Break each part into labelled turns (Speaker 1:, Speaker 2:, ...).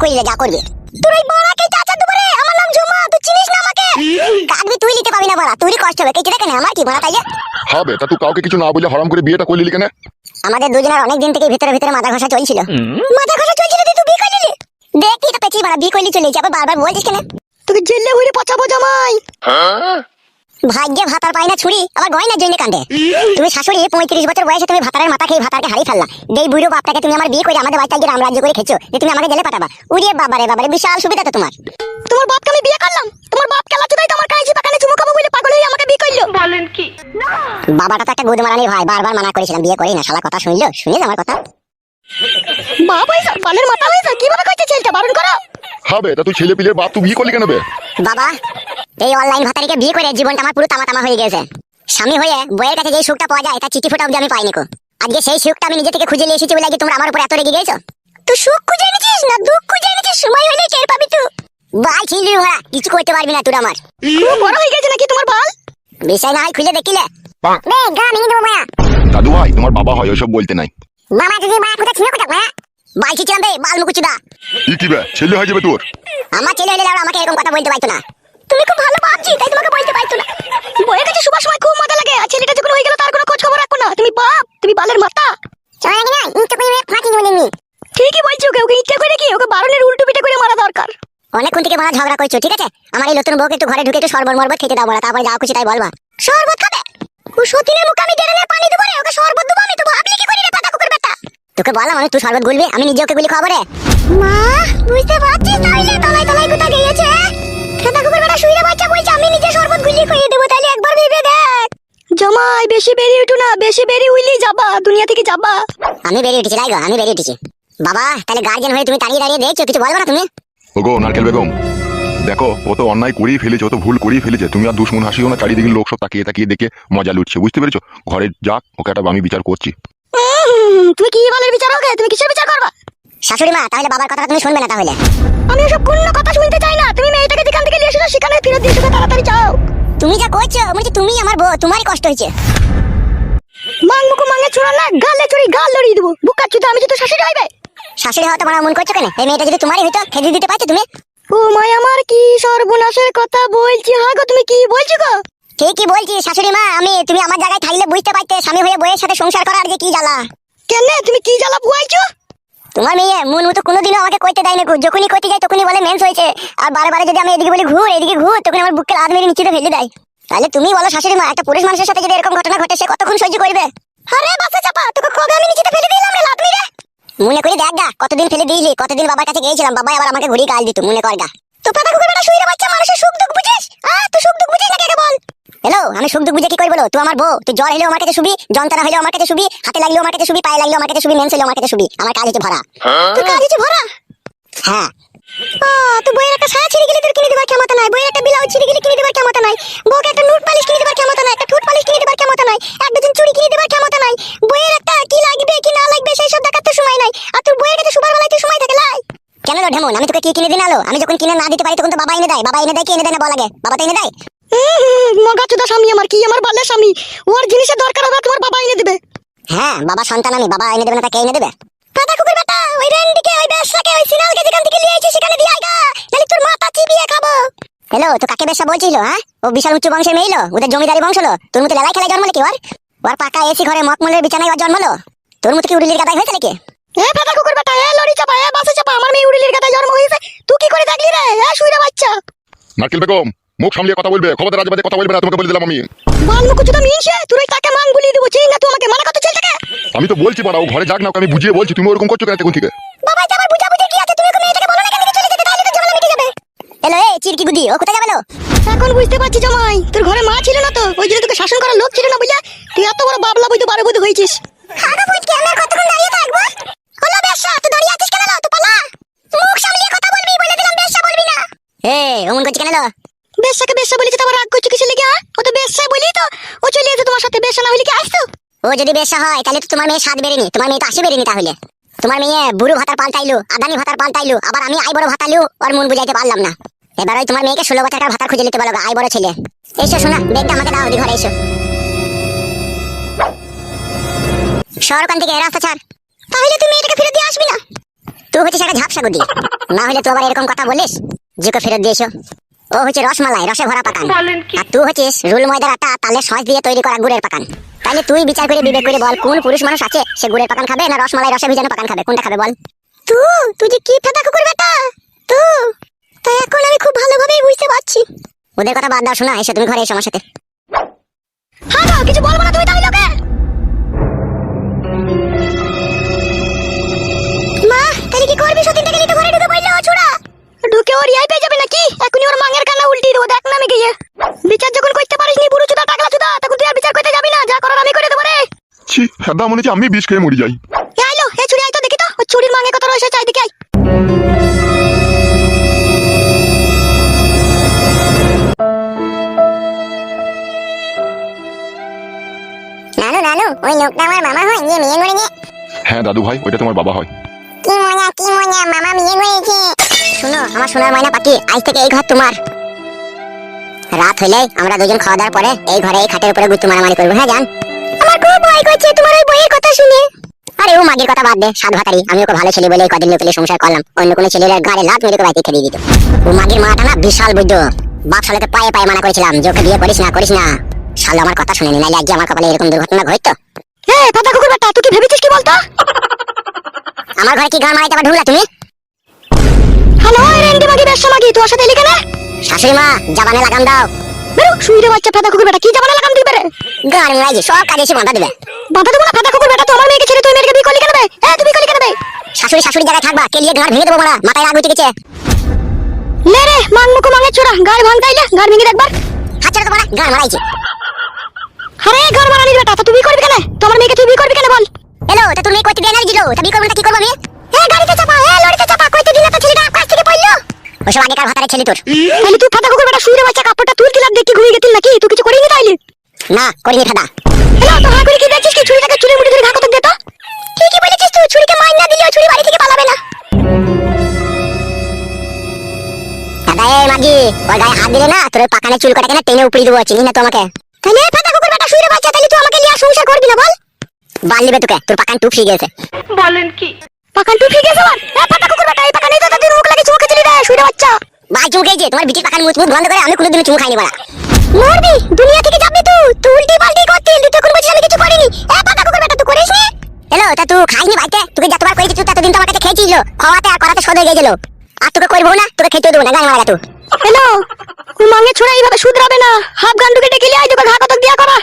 Speaker 1: কি কি কইলে যা করবি। তোর ওই বড়াকে চাচা দুবারে আমার নাম ঝুমা তুই চিনিস না আমাকে? কাকবি তুই নিতে পাবি না বড়া তুই কষ্ট হবে। কেটে কেন আমার কি বড়া তাইলে
Speaker 2: হবে তা তুই কাউকে কিছু না বলে হরাম করে বিয়েটা করলি কেন?
Speaker 1: আমাদের দুজনের অনেক দিন থেকে ভিতরে ভিতরে মাথা ঘষা চলছিল। মাথা ঘষা চলছিল তুই বিয়ে করলি দেখি তো পেছি মারা বিয়ে করলি চলে যাবে বারবার বলছিস কেন? তোকে জেলে হইরে পচাবো জামাই। ভাগ্যে ভাতার পাই না ছুরি আবার গয়নার জন্য কান্দে তুমি শাশুড়ি পঁয়ত্রিশ বছর বয়সে তুমি ভাতারের মাথা খেয়ে ভাতারকে হারিয়ে ফেললা। এই বুড়ো বাপটাকে তুমি আমার বিয়ে করে আমাদের বাড়িতে গিয়ে রামরাজ্য করে খেছো যে তুমি আমাকে জেলে পাঠাবা। উড়িয়ে বাবারে বাবারে বিশাল সুবিধা তো তোমার। তোমার বাপকে আমি বিয়ে করলাম? তোমার বাপ খেলা চুদাই তোমার কাছে পাকানে চুমু খাব বলে পাগল হয়ে আমাকে বিয়ে করল।
Speaker 3: বলেন কি?
Speaker 1: বাবাটা তো একটা গুদ মারানি ভাই বারবার মানা করেছিলাম বিয়ে করি না শালা কথা শুনলো? শুনিস আমার কথা? বাপ হয়েছে বালের মাথা হয়েছে? কীভাবে কইছে ছেলেটা? বারণ করো।
Speaker 2: হবে তা তুই ছেলে পিলের বাপ তুই বিয়ে করলি কেন বে?
Speaker 1: বাবা এই অনলাইন ভাতারিকে বিয়ে করে জীবনটা আমার পুরো তামা তামা হয়ে গেছে। স্বামী হয়ে বইয়ের কাছে যেই সুখটা পাওয়া যায় তার চিঠি ফোটা অব্দি আমি পাইনি কো। আজকে সেই সুখটা আমি নিজে থেকে খুঁজে নিয়ে এসেছি বলে আজকে তোমরা আমার উপর এত রেগে গেছো? তুই সুখ খুঁজে এনেছিস না দুঃখ খুঁজে এনেছিস? সময় হলে টের পাবি তুই। বাল ছিলি ওরা কিছু করতে পারবি না তুই আমার। খুব বড় হয়ে গেছে নাকি তোমার বাল? বিষয় না হয় খুলে দেখিলে। বে গা মিনি দেবো মায়া।
Speaker 2: দাদু ভাই তোমার বাবা হয় ওইসব বলতে নাই।
Speaker 1: মামা যদি মা কোথা ছিল কোথা মায়া। বাল ছিছিলাম বে বাল মুকুচুদা।
Speaker 2: ই কি বে ছেলে হয়ে যাবে তোর।
Speaker 1: আমার ছেলে হলে আমাকে এরকম কথা বলতে পারতো না। তুমি খুব ভালো ভাবছি তাই তোমাকে বলতে পারতো না। বইয়ের কাছে সবার সময় খুব মজা লাগে আর ছেলেটা যখন হয়ে গেল তার কোনো খোঁজ খবর রাখো না। তুমি বাপ তুমি বালের নেমি ঠিকই বলছো ওকে ওকে ইচ্ছা করে কি ওকে বারণের উল্টো পিঠে করে মারা দরকার। অনেকক্ষণ থেকে ঝগড়া করছ ঠিক আছে? আমার এই নতুন বউকে একটু ঘরে ঢুকে একটু শরবত মরবত খেতে দাও বলা তারপরে যা খুশি তাই বলবা। শরবত খাবে? ও সতীনের মুখে আমি ডেরানের পানি দেবো রে ওকে শরবত দেবো আমি তো ভাবলি কি করি রে পাতা কুকুর বেটা? তোকে বললাম আমি তুই শরবত গুলবি আমি নিজে ওকে গুলি খাব রে। মা বুঝতে পারছিস তাইলে তলায় তলায় কোথা গিয়েছে? খেতা কুকুর বেটা শুইরে বাচ্চা বলছে আমি নিজে শরবত গুলি খাইয়ে দেবো তাইলে একবার ভেবে দেখ।
Speaker 3: জামাই বেশি বেরিয়ে উঠো না বেশি বেরিয়ে উইলি যাবা দুনিয়া থেকে যাবা।
Speaker 1: আমি বেরিয়ে উঠেছি রাইগো আমি বেরিয়ে উঠেছি। বাবা তাহলে গার্জেন হয়ে তুমি দাঁড়িয়ে দাঁড়িয়ে দেখছ কিছু বলব না তুমি?
Speaker 2: ওগো নারকেল বেগম দেখো ও তো অন্যায় করেই ফেলেছে ও তো ভুল করেই ফেলেছে তুমি আর দুশ্মন হাসিও না চারিদিকে লোক সব তাকিয়ে তাকিয়ে দেখে মজা লুটছে বুঝতে পেরেছ? ঘরে যাক ওকে একটা আমি বিচার করছি।
Speaker 3: তুমি কি বলার বিচার হবে তুমি কিসের বিচার করবা?
Speaker 1: শাশুড়ি মা তাহলে বাবার কথাটা তুমি শুনবে না তাহলে।
Speaker 3: আমি ওসব কোনো কথা শুনতে চাই না। তুমি মেয়েটাকে যেখান থেকে নিয়ে এসেছ সেখানে ফেরত দিয়ে এসো তাড়াতাড়ি যাও
Speaker 1: তুমি যা করছ হচ্ছে তুমি আমার বউ তোমারই কষ্ট হয়েছে।
Speaker 3: মাং মুখো মাঙ্গে ছোড়া না গালে চড়ি গাল লড়িয়ে দেবো। বুকা চুদা আমি যদি শাশুড়ি হইবে?
Speaker 1: শাশুড়ি হওয়া তোমার মন করছ কেন? এই মেয়েটা যদি তোমারই হইতো খেতে দিতে পারছ তুমি?
Speaker 3: ও মাই আমার কি সর্বনাশের কথা বলছি? হ্যাঁ গো তুমি কি বলছো গো?
Speaker 1: ঠিকই বলছি শাশুড়ি মা আমি তুমি আমার জায়গায় থাকলে বুঝতে পারতে স্বামী হয়ে বইয়ের সাথে সংসার করার যে কি জ্বালা।
Speaker 3: কেন? তুমি কি জ্বালা বুয়াইছো
Speaker 1: তোমার মেয়ে মন মতো কোনোদিনও আমাকে করতে দেয় না যখনই করতে যায় তখনই বলে মেন্স হয়েছে। আর বারে বারে যদি আমি এদিকে বলি, ঘুর, এদিকে ঘুর, তখন আমার বুকের হাত মেরে নিচে ফেলে দেয়। তাহলে তুমি বলো শাশুড়ি মা, একটা পুরুষ মানুষের সাথে যদি এরকম ঘটনা ঘটে, সে কতক্ষণ সহ্য করবে? আরে বাসা চাপা, তোকে খোগে আমি নিচে ফেলে দিলাম রে লাভ রে মনে করি দেখ গা, কতদিন ফেলে দিয়েছি কতদিন বাবার কাছে গিয়েছিলাম বাবা আবার আমাকে ঘুরিয়ে গাল দিত, মনে কর গা। তো পাতা কুকুর বেটা শুয়ে বাচ্চা, মানুষের সুখ দুঃখ বুঝিস? আহ তুই সুখ দুঃখ বুঝিস না কে বল? হ্যালো আমি সুখ দুঃখ বুঝে কি করি বলো? তুই আমার বউ তুই জ্বর হলেও আমার কাছে শুবি যন্ত্রণা হলেও আমার কাছে শুবি হাতে লাগলেও আমার কাছে শুবি পায়ে লাগলেও আমার কাছে শুবি মেন্স হলেও আমার কাছে শুবি আমার কাজ হচ্ছে ভরা। তোর কাজ হচ্ছে ভরা? হ্যাঁ। ও তো বইয়ের একটা সায়া ছিঁড়ে গেলে তোর কিনে দেবার ক্ষমতা নাই বইয়ের একটা ব্লাউজ ছিঁড়ে গেলে কিনে দেবার ক্ষমতা নাই বউকে একটা নুট পালিশ কিনে দেবার ক্ষমতা নাই একটা ঠোঁট পালিশ কিনে দেবার ক্ষমতা নাই এক ডজন চুড়ি কিনে দেবার ক্ষমতা নাই বইয়ের একটা কি লাগবে কি না লাগবে সেই সব দেখার তো সময় নাই আর তোর বইয়ের কাছে বেলায় তো সময় থাকে লাই। কেন ঢেমন? আমি তোকে কি কিনে দিন আলো আমি যখন কিনে না দিতে পারি তখন তো বাবা এনে দেয় বাবা এনে দেয় কি এনে দেয় না বলা লাগে বাবা তো এনে দেয়।
Speaker 3: মগা চুদা স্বামী আমার কি আমার বালের স্বামী? ওর জিনিসের দরকার হবে তোমার বাবা এনে দেবে।
Speaker 1: হ্যাঁ। বাবা সন্তান আমি বাবা এনে দেবে না তা কে এনে দেবে? পাতা কুকুর বেটা ওই রেন্ডিকে ওই বেশাকে ওই সিনালকে যেখান থেকে নিয়ে আইছিস সেখানে দিয়ে আইগা নালে তোর মাথা চিবিয়ে খাব। হ্যালো তো কাকে বেশা বলছিল হ্যাঁ? ও বিশাল উচ্চ বংশের মেয়ে ওদের জমিদারি বংশ লো তোর মতো লেলাই খেলায় জন্মালে কি ওর? ওর পাকা এসি ঘরে মকমলের বিছানায় ওর জন্মালো। তোর মতো কি উড়িলির গাদাই হয়েছে নাকি?
Speaker 3: এ ফাটা কুকুর বেটা এ লড়ি চাপা এ বাসে চাপা আমার মেয়ে উড়িলির গাদা জন্ম হয়েছে। তুই কি করে দেখলি রে? এ শুইরা বাচ্চা।
Speaker 2: নারকেল বেগম মুখ সামলিয়ে কথা বলবে খবর রাজবাজে কথা বলবে না তোমাকে বলে দিলাম আমি।
Speaker 3: বাল মুখ চুদা মিনছে তুই কাকে মাং গুলিয়ে দেবো? চিনি না তুই আমাকে মানা কত চলতে কে
Speaker 2: আমি তো বলছি বাড়া ও ঘরে যাক না আমি বুঝিয়ে বলছি তুমি ওরকম করছ কেন তখন থেকে?
Speaker 1: বাবা এটা আমার বুঝা বুঝে কি আছে? তুমি ওকে মেয়েটাকে বলো না কেন চলে যেতে তাহলে তো ঝামেলা মিটে যাবে হ্যালো এই চিরকি গুদি ও কোথায় যাবে লো
Speaker 3: এখন বুঝতে পারছি জামাই তোর ঘরে মা ছিল না তো ওই জন্য তোকে শাসন করার লোক ছিল না বুঝলা? তুই এত বড় বাবলা বই তো বারো বই হয়েছিস।
Speaker 1: খাগা বুঝ কি আমরা কতক্ষণ দাঁড়িয়ে থাকব? হলো বেশা তুই দাঁড়িয়ে আছিস কেন তুই পালা। মুখ সামলিয়ে কথা বলবি বলে দিলাম বেশা বলবি না। এ অমন করছিস কেন লো
Speaker 3: বেশাকে বেশা বলেছি তো আবার রাগ করছ কিসের লেগে হ্যাঁ? ও তো বেশা বলি তো, ও চলে তোমার সাথে, বেশা না হলে কি আসতো?
Speaker 1: ও যদি বেশা হয়, তাহলে তো তোমার মেয়ে বেরেনি তোমার মেয়ে তো আসে বেরেনি তাহলে। তোমার মেয়ে বুড়ো ভাতার পাল্টাইলো আদানি ভাতার পাল্টাইলো আবার আমি আই বড় ভাতালু মন বুঝাইতে পারলাম না। এবার ওই তোমার মেয়েকে ষোলো খুঁজে নিতে পারো আই বড় ছেলে। এসো শোনা আমাকে দাও ঘরে এসো। থেকে, রাস্তা ছাড়। তাহলে তুমি এটাকে ফিরে দিয়ে আসবি না? তুই হচ্ছে সেটা ঝাপসা না হলে তুই আবার এরকম কথা বলিস। জুকে ফেরত দিয়েছ ও হচ্ছে রসমালাই রসে ভরা পাকান। আর তুই হচ্ছিস রুল ময়দার আটা তালে সস দিয়ে তৈরি করা গুড়ের পাকান। তাহলে তুই বিচার করে বিবেক করে বল কোন পুরুষ মানুষ আছে সে গুড়ের পাকান খাবে না রসমালাই রসে ভিজানো পাকান খাবে? কোনটা খাবে বল? তুই তুই যে কি ফেদা কুকুর বেটা? তুই তাই এখন আমি খুব ভালোভাবেই বুঝতে পারছি। ওদের কথা বাদ দাও শোনা এসে তুমি ঘরে এসো আমার সাথে।
Speaker 3: হ্যাঁ কিছু বলব না তুমি তাহলে ওকে?
Speaker 2: হেদা মনে হচ্ছে আমি বিষ খেয়ে মরি যাই।
Speaker 3: আইলো এ চুরি আই দেখি তো ওই চুরির মাঙে কত রয়েছে চাই আই।
Speaker 1: নানু নানু ওই লোকটা আমার মামা হয় নিয়ে মেয়ে করে নিয়ে।
Speaker 2: হ্যাঁ দাদু ভাই ওইটা তোমার বাবা হয়।
Speaker 1: কি মজা কি মজা মামা শুনো আমার সোনার ময়না পাখি আজ থেকে এই ঘর তোমার। রাত হইলে আমরা দুজন খাওয়া দাওয়ার পরে এই ঘরে এই খাটের উপরে গুত্তু মারামারি করব হ্যাঁ জান? ভয় করছে তোমার ওই বইয়ের কথা শুনে। আরে ও মাগির কথা বাদ দে সাত ভাতারি আমি ওকে ভালো ছেলে বলে কদিন লোকেলে সংসার করলাম। অন্য কোনো ছেলের গাড়ি লাত মেরে বাইতে খেয়ে দিত। ও মাগির মাটা না বিশাল বুদ্ধ বাপ শালাকে পায়ে পায়ে মানা করেছিলাম যে ওকে বিয়ে করিস না করিস না। শালা আমার কথা শুনেনি নাইলে আজকে আমার কপালে এরকম দুর্ঘটনা ঘটতো।
Speaker 3: এ পাতা কুকুর বেটা তুই কি ভেবেছিস কি বলতো?
Speaker 1: আমার ঘরে কি গান মারাইতে আবার ঢুকলা তুমি?
Speaker 3: হ্যালো রেন্ডি মাগি বেশ মাগি তোর সাথে এলি কেন?
Speaker 1: শাশুড়ি মা জাবানে লাগাম দাও।
Speaker 3: শুইরে বাচ্চা পাতা কুকুর বেটা কি যাবানা লাগাম দিবে রে
Speaker 1: গান মারাইছি সব কাজে এসে বাঁধা দিবে।
Speaker 3: বাধা দেবো না পাতা কুকুর বেটা তোমার মেয়েকে ছেড়ে তুই মেয়েকে বিয়ে করলি কেন বে? তুই বিয়ে করলি কেন বে?
Speaker 1: শাশুড়ি শাশুড়ি জায়গায় থাকবা কেলিয়ে গাঁড় ভেঙে দেবো মারা মাথায় রাগ উঠে গেছে।
Speaker 3: লে রে মাং মুকু মাঙের ছোড়া গাড় ভাঙ তাইলে গাড় ভেঙে দেখবার
Speaker 1: হাত তো মারা গান মারাইছে।
Speaker 3: আরে ঘর বানানির বেটা তা তুই করবি কেন? তোমার মেয়েকে তুই বিয়ে করবি কেন বল?
Speaker 1: হ্যালো তা তুমি কইতে দেনা দিলো তা বিয়ে করব না কি করব আমি? এ গাড়িতে চাপা এ লরিতে চাপা কইতে দিলে তো ছেলেটা আকাশ থেকে পড়ল। ওসব আগেকার ভাতারে ছেলে তোর
Speaker 3: তাইলে তুই ফাটা কুকুর বেটা শুইরে বাচ্চা কাপড়টা তুলতি লাগ দেখি ঘুমিয়ে গেছিল নাকি? তুই কিছু করিনি তাইলে?
Speaker 1: না করিনি ফাদা।
Speaker 3: হ্যালো তো হা করে কি দেখছিস কি? ছুরিটাকে চুলের মুঠি ধরে ঘা কত দে তো?
Speaker 1: ঠিকই বলেছিস তুই ছুরিকে মাইন না দিলে ওই ছুরি বাড়ি থেকে পালাবে না। দাদা এই মাগি ওর গায়ে হাত দিলে না তোর পাকানে চুল কাটাকে না টেনে উপড়ি দেবো চিনি না তোমাকে তাহলে ফাটা কুকুর বেটা শুইরে বাচ্চা তাহলে তুই আমাকে নিয়ে আর সংসার করবি না বল। বাল নিবে তোকে তোর পাকান টুপ শিখে গেছে।
Speaker 4: বলেন কি?
Speaker 3: পাকান তুই ঠিক আছে
Speaker 1: তোমার বিটির পাখান মুখ মুখ বন্ধ করে আমি কোনোদিন চুমু খাইনি বলা। মরবি, দুনিয়া থেকে যাবি তুই। তুই উল্টি পাল্টি করতে তুই তখন বলছিস আমি কিছু করিনি। এ পাতা কুকুর বেটা, তুই করিস নি? হ্যালো, তা তুই খাইনি ভাইতে তোকে যতবার করেছি, তুই ততদিন তো আমার কাছে খেয়েছিল খাওয়াতে আর করাতে সদ হয়ে গেছিল আর তোকে করব না, তোকে খেতে দেবো না গান মারা তুই
Speaker 3: হ্যালো তুই মাঙে ছোড়া এইভাবে শুধরাবে না। হাফ গান্ডুকে ডেকে লিয়ে আই তোকে ঘা কতক দিয়া করা।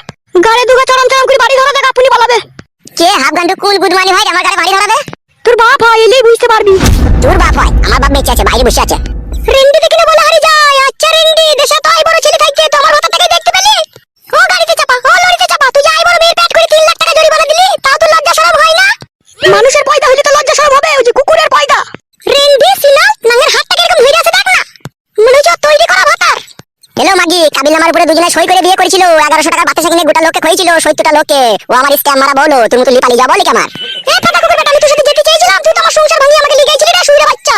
Speaker 1: কাবিল নামার উপরে দুজনে সই করে বিয়ে করেছিল। এগারোশো টাকার বাতাসা কিনে গোটা লোককে সত্তরটা লোককে। ও আমার স্ক্যাম মারা বলো তুমি তো লিপালি যা বলে আমার। আমি তোর সাথে যেতে চেয়েছিলাম তুই তো আমার সংসার ভাঙিয়ে আমাকে লিখেছিলি রে শুইরে বাচ্চা।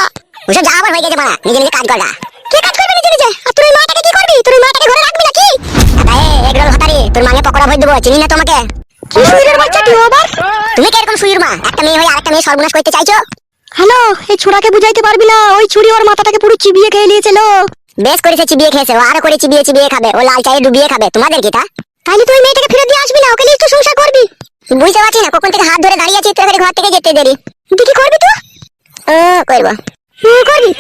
Speaker 1: ওসব যা আবার হয়ে গেছে মারা নিজে নিজে কাজ করগা। কে কাজ করবে নিজে নিজে? আর মাটাকে কি করবি? মাটাকে ঘরে রাখবি নাকি? এগরোল হাতারি তোর পকোড়া ভরে দেবো চিনি না তোমাকে
Speaker 3: কি বাচ্চা তুই আবার?
Speaker 1: তুমি কি এরকম মা? একটা মেয়ে হয়ে আরেকটা মেয়ে সর্বনাশ করতে চাইছো?
Speaker 3: হ্যালো এই ছোড়াকে বুঝাইতে পারবি না ওই ছুরি ওর মাথাটাকে পুরো চিবিয়ে খেয়ে নিয়েছিল
Speaker 1: বেশ করেছে চিবিয়ে খেয়েছে। ও আরও করে চিবিয়ে চিবিয়ে খাবে। ও লাল চায়ে ডুবিয়ে খাবে। তোমাদের কি তা? তাহলে তুই মেয়েটাকে ফেরত দিয়ে আসবি না? ওকে নিয়ে একটু সংসার করবি। বুঝতে পারছি না কখন থেকে হাত ধরে দাঁড়িয়ে আছি তোর ঘর থেকে যেতে দেরি। তুই কি করবি তুই? ও করব। হুম, করবি?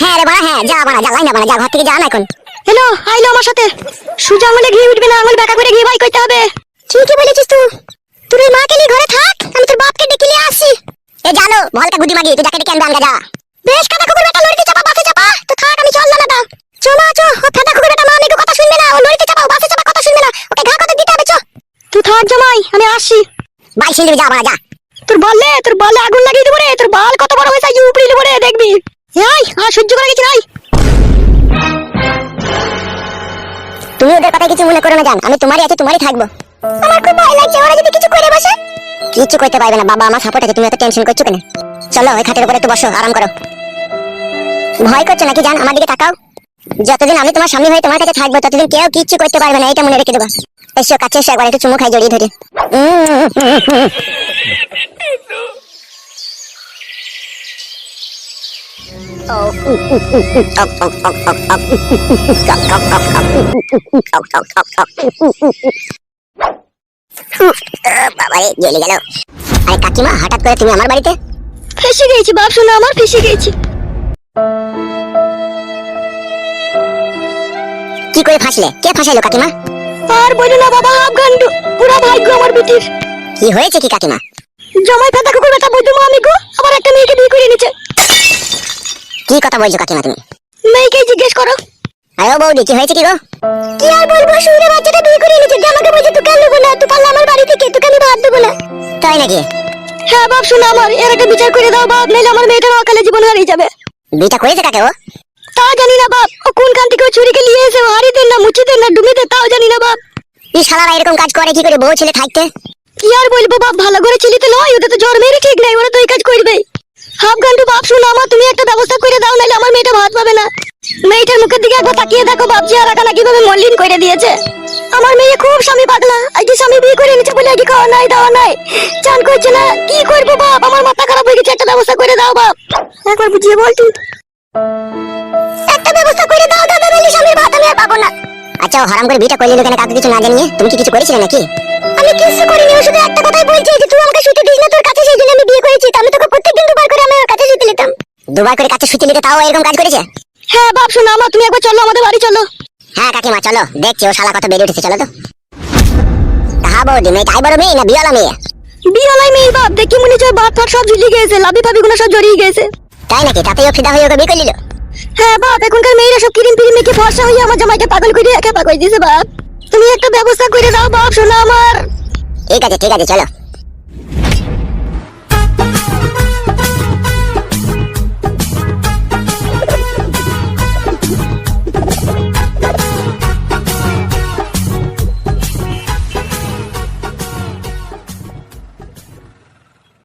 Speaker 1: হ্যাঁ রে বাড়া হ্যাঁ যা বাড়া যা লাইন না বাড়া যা ঘর থেকে যা না এখন।
Speaker 3: হ্যালো আইলো আমার সাথে। সুজা আঙুলে ঘি উঠবে না আঙুল বেকা করে ঘি ভাই কইতে হবে।
Speaker 1: ঠিকই বলেছিস তুই। তোর ওই মাকে নিয়ে ঘরে থাক আমি তোর বাপকে ডেকে নিয়ে আসি। এ জানো ভলকা গুদি মাগি তুই যাকে ডেকে আনবে আনগা যা। বেশ কাটা কুকুর বেটা লড়িতে চাপা বাসে চাপা। তো থাক আমি চললাম এটা চো মা চো ও ফাটা কুকুর বেটা মা মেগো কথা শুনবে না। ও লড়িতে চাপা বাসে চাপা কথা শুনবে না। ওকে ঘা কত দিতে হবে চো।
Speaker 3: তুই থাক জামাই আমি আসছি।
Speaker 1: বাল ছিঁড়ে যা বাড়া যা।
Speaker 3: তোর বললে তোর বলে আগুন লাগিয়ে দেবো রে তোর বাল কত বড় হয়েছে আজ উপড়ে দেবো রে দেখবি। এই আর সহ্য করে গেছি নাই
Speaker 1: তুমি ওদের কথা কিছু মনে করো না জান। আমি তোমারই আছে তোমারই থাকব। আমার খুব ভয় লাগছে ওরা যদি কিছু করে বসে। কিছু করতে পারবে না বাবা আমার সাপোর্ট আছে তুমি এত টেনশন করছ কেন? চলো ওই খাটের উপরে একটু বসো আরাম করো। ভয় করছ নাকি জান? আমার দিকে তাকাও। যতদিন আমি তোমার স্বামী হয়ে তোমার কাছে থাকব, ততদিন কেউ কিচ্ছু করতে পারবে না এটা মনে রেখে দেবো। এসো, কাছে এসো, একবার একটু চুমু খাই জড়িয়ে ধরে। আরে কাকিমা, হঠাৎ করে তুমি আমার বাড়িতে?
Speaker 3: ফেসে গেছি বাপ, শোনা, আমার ফেসে গেছি।
Speaker 1: কি করে ফাঁসলে? কে ফাঁসাইলো কাকিমা?
Speaker 3: আর বলো না বাবা আফগান্ডু পুরা ভাগ্য আমার বিটির
Speaker 1: কি হয়েছে কি কাকিমা?
Speaker 3: জমাই ফেতা কুকুর বেটা বৈদ্য আমি গো আবার একটা মেয়েকে বিয়ে করে নিচ্ছে
Speaker 1: কি কথা বলছো কাকিমা তুমি?
Speaker 3: মেয়েকে জিজ্ঞেস করো।
Speaker 1: ও বৌদি কি হয়েছে কি গো?
Speaker 3: কি আর বলব শুনে বাচ্চাটা বিয়ে করে নিচ্ছে যে আমাকে বলছে তোকে আর নেব না তুই পারলে আমার বাড়ি থেকে তোকে আমি ভাত দেবো না।
Speaker 1: তাই নাকি?
Speaker 3: হ্যাঁ বাপ শোনো আমার এর একটা বিচার করে দাও বাপ নাইলে আমার মেয়েটার অকালে জীবন হারিয়ে যাবে।
Speaker 1: বিটা করেছে কাকে ও?
Speaker 3: তা জানি না বাপ। ও কোন কান থেকে ও ছুরিকে নিয়ে এসে দেন না মুচি দেন না দেন তাও জানি না বাপ।
Speaker 1: এই শালারা এরকম কাজ করে কি করে বউ ছেলে থাকতে?
Speaker 3: কি আর বলব বাপ ভালো করে ছেলেতে লয় ওদের তো জ্বর মেরে ঠিক নাই ওরা তো এই কাজ করবেই হাফ গান্ডু বাপ শোনো আমার তুমি একটা ব্যবস্থা করে দাও নাহলে আমার মেয়েটা ভাত পাবে না। মেয়েটার মুখের দিকে একবার তাকিয়ে দেখো বাপ যে আর কীভাবে মল্লিন করে দিয়েছে। আমার মেয়ে খুব স্বামী পাগলা আজকে স্বামী বিয়ে করে নিচ্ছে বলে আজকে খাওয়া নাই দাওয়া নাই। চান করছে না কি করব বাপ আমার মাথা খারাপ হয়ে গেছে একটা ব্যবস্থা করে দাও বাপ। একবার বুঝিয়ে বল তুই।
Speaker 1: একটা ব্যবস্থা করে দাও দাদা নাহলে স্বামীর ভাত আমি আর পাবো না। আচ্ছা ও হারাম করে বিটা করলি কেন কাউকে কিছু না জানিয়ে তুমি কি কিছু করেছিলে নাকি? আমি কিছু করিনি ও শুধু একটা কথাই বলছে যে তুই আমাকে শুতে দিস না তোর কাছে সেই জন্য আমি বিয়ে করেছি আমি তোকে প্রত্যেকদিন দুবার করে আমি ওর কাছে শুতে নিতাম। দুবার করে কাছে শুতে নিতে তাও এরকম কাজ করেছে?
Speaker 3: হ্যাঁ বাপ শোনো আমার তুমি একবার চলো আমাদের বাড়ি চলো।
Speaker 1: হ্যাঁ কাকিমা চলো দেখছি ও শালা কত বেড়ে উঠেছে চলো তো। হ্যাঁ বৌদি মেয়ে তাই বড় মেয়ে না বিয়ালা মেয়ে?
Speaker 3: বিয়ালাই মেয়ে বাপ দেখি মনে হচ্ছে বাপ ফাট সব ঝুলিয়ে গেছে লাভি ফাবি গুলো সব জড়িয়ে গেছে।
Speaker 1: তাই নাকি? তাতেই ও ফিদা হয়ে ওকে বিয়ে করে নিল?
Speaker 3: হ্যাঁ বাপ এখনকার মেয়েরা সব কিরিম ফিরিম মেখে ফর্সা হয়ে আমার জামাইকে পাগল করে একা পাগল দিয়েছে বাপ। তুমি একটা ব্যবস্থা করে দাও বাপ শোনো আমার।
Speaker 1: ঠিক আছে ঠিক আছে চলো।